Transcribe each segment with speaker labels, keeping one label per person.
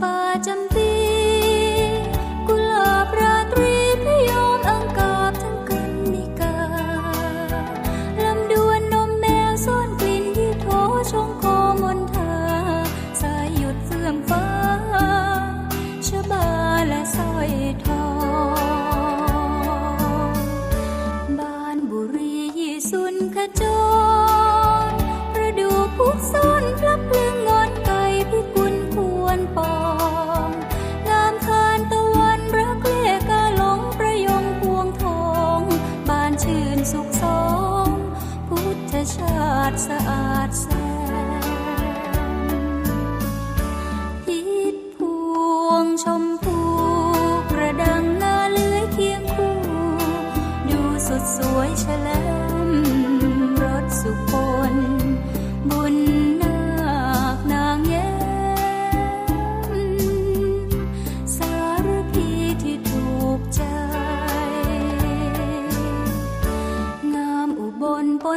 Speaker 1: ปาจำปีกุหลาบราตรีพยออังกาทั้งกันนิกาลำดวนนมแมวซนกลิ่นยี่โถชงคอมนทาสายหยุดเฟื่องฟ้าชบาและสอยทองบ้านบุรียี่สุนขจร ชาติสะอาดแสนพิษพวงชมพูกระดังนาเลื้อยเคียงคู่ ดูสุดสวยเฉล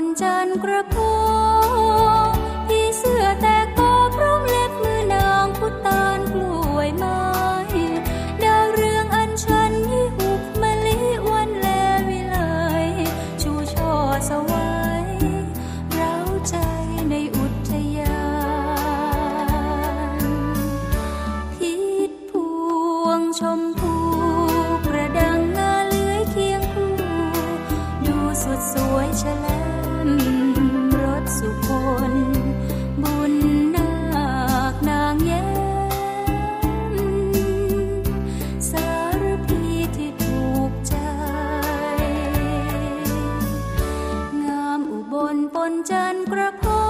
Speaker 1: นจันกระโพงพี่เสื้อแต่กอพร้อมเล็บมือนางพุตานกล้วยไม้ดาวเรืองอัญชันยี่หุบมะลิวันแลวิไลชูช่อสวัยเร้าใจในอุทยานพิษพวงชมพูกระดังงาเลื้อยเคียงคู่ดูสดสวยแฉล สุคนบุญนาคนางแย้มสารีที่ถูกใจ งามอุบลปนจันกระพอ